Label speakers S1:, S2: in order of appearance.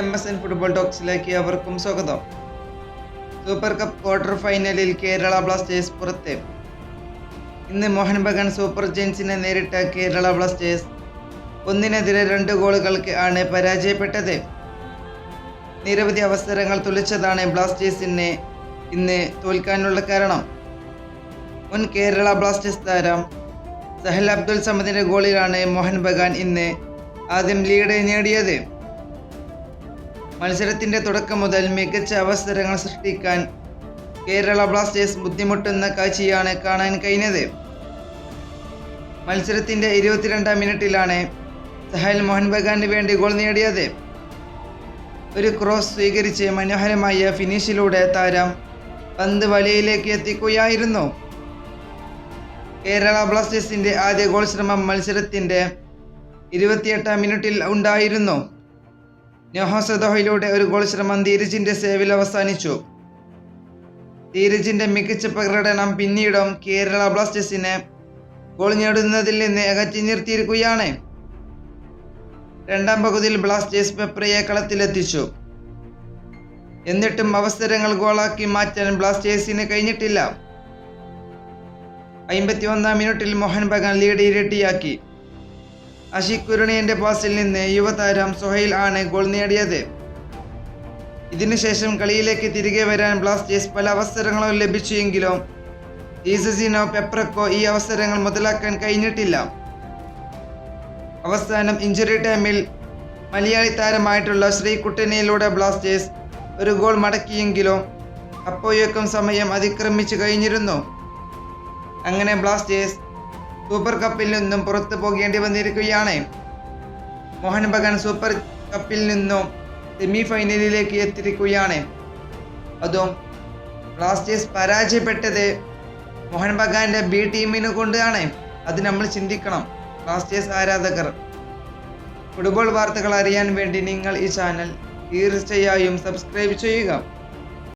S1: M S N football ടോക്സിലേക്ക് അവർക്കും സ്വാഗതം. സൂപ്പർ കപ്പ് ക്വാർട്ടർ ഫൈനലിൽ കേരള ബ്ലാസ്റ്റേഴ്സ് പുറത്ത്. ഇന്ന് മോഹൻ ബഗാൻ സൂപ്പർ ജെയിൻസിനെ നേരിട്ട കേരള ബ്ലാസ്റ്റേഴ്സ് ഒന്നിനെതിരെ രണ്ട് ഗോളുകൾക്ക് ആണ് പരാജയപ്പെട്ടത്. നിരവധി അവസരങ്ങൾ തുളിച്ചതാണ് ബ്ലാസ്റ്റേഴ്സിനെ ഇന്ന് തോൽക്കാനുള്ള കാരണം. മുൻ കേരള ബ്ലാസ്റ്റേഴ്സ് താരം സഹൽ അബ്ദുൽ സമദിന്റെ ഗോളിലാണ് മോഹൻ ബഗാൻ ഇന്ന് ആദ്യം ലീഡ് നേടിയത്. മത്സരത്തിന്റെ തുടക്കം മുതൽ മികച്ച അവസരങ്ങൾ സൃഷ്ടിക്കാൻ കേരള ബ്ലാസ്റ്റേഴ്സ് ബുദ്ധിമുട്ടുന്ന കാഴ്ചയാണ് കാണാൻ കഴിഞ്ഞത്. മത്സരത്തിന്റെ ഇരുപത്തിരണ്ടാം മിനിറ്റിലാണ് സഹൽ മോഹൻ ബഗാന് വേണ്ടി ഗോൾ നേടിയത്. ഒരു ക്രോസ് സ്വീകരിച്ച് മനോഹരമായ ഫിനിഷിലൂടെ താരം പന്ത് വലയിലേക്ക് എത്തിക്കുകയായിരുന്നു. കേരള ബ്ലാസ്റ്റേഴ്സിന്റെ ആദ്യ ഗോൾ ശ്രമം മത്സരത്തിന്റെ ഇരുപത്തിയെട്ടാം മിനിറ്റിൽ ഉണ്ടായിരുന്നു. നെഹോസദോഹയിലൂടെ ഒരു ഗോൾ ശ്രമം ധീരജിന്റെ സേവിൽ അവസാനിച്ചു. ധീരജിന്റെ മികച്ച പ്രകടനം പിന്നീടും കേരള ബ്ലാസ്റ്റേഴ്സിനെ ഗോൾ നേടുന്നതിൽ നിന്ന് അകറ്റി നിർത്തിയിരിക്കുകയാണ്. രണ്ടാം പകുതിയിൽ ബ്ലാസ്റ്റേഴ്സ് പെപ്രയെ കളത്തിലെത്തിച്ചു. എന്നിട്ടും അവസരങ്ങൾ ഗോളാക്കി മാറ്റാൻ ബ്ലാസ്റ്റേഴ്സിന് കഴിഞ്ഞിട്ടില്ല. അമ്പത്തി ഒന്നാം മിനിറ്റിൽ മോഹൻ ബഗാൻ ലീഡ് ഇരട്ടിയാക്കി. അഷിഖ് കുരുണിയന്റെ പാസിൽ നിന്ന് യുവതാരം സൊഹൈൽ ആണ് ഗോൾ നേടിയത്. ഇതിനുശേഷം കളിയിലേക്ക് തിരികെ വരാൻ ബ്ലാസ്റ്റേഴ്സ് പല അവസരങ്ങളും ലഭിച്ചുവെങ്കിലും ഈസസിനോ പെപ്രക്കോ ഈ അവസരങ്ങൾ മുതലാക്കാൻ കഴിഞ്ഞിട്ടില്ല. അവസാനം ഇഞ്ചുറി ടൈമിൽ മലയാളി താരമായിട്ടുള്ള ശ്രീകുട്ടനിയിലൂടെ ബ്ലാസ്റ്റേഴ്സ് ഒരു ഗോൾ മടക്കിയെങ്കിലും അപ്പോഴേക്കും സമയം അതിക്രമിച്ചു കഴിഞ്ഞിരുന്നു. അങ്ങനെ ബ്ലാസ്റ്റേഴ്സ് സൂപ്പർ കപ്പിൽ നിന്നും പുറത്തു പോകേണ്ടി വന്നിരിക്കുകയാണ്. മോഹൻ ബഗാൻ സൂപ്പർ കപ്പിൽ നിന്നും സെമി ഫൈനലിലേക്ക് എത്തിയിരിക്കുകയാണ്. അതും ബ്ലാസ്റ്റേഴ്സ് പരാജയപ്പെട്ടത് മോഹൻ ബഗാന്റെ ബി ടീമിനെ കൊണ്ടാണ്. അത് നമ്മൾ ചിന്തിക്കണം. ബ്ലാസ്റ്റേഴ്സ് ആരാധകർ. ഫുട്ബോൾ വാർത്തകൾ അറിയാൻ വേണ്ടി നിങ്ങൾ ഈ ചാനൽ തീർച്ചയായും സബ്സ്ക്രൈബ് ചെയ്യുക.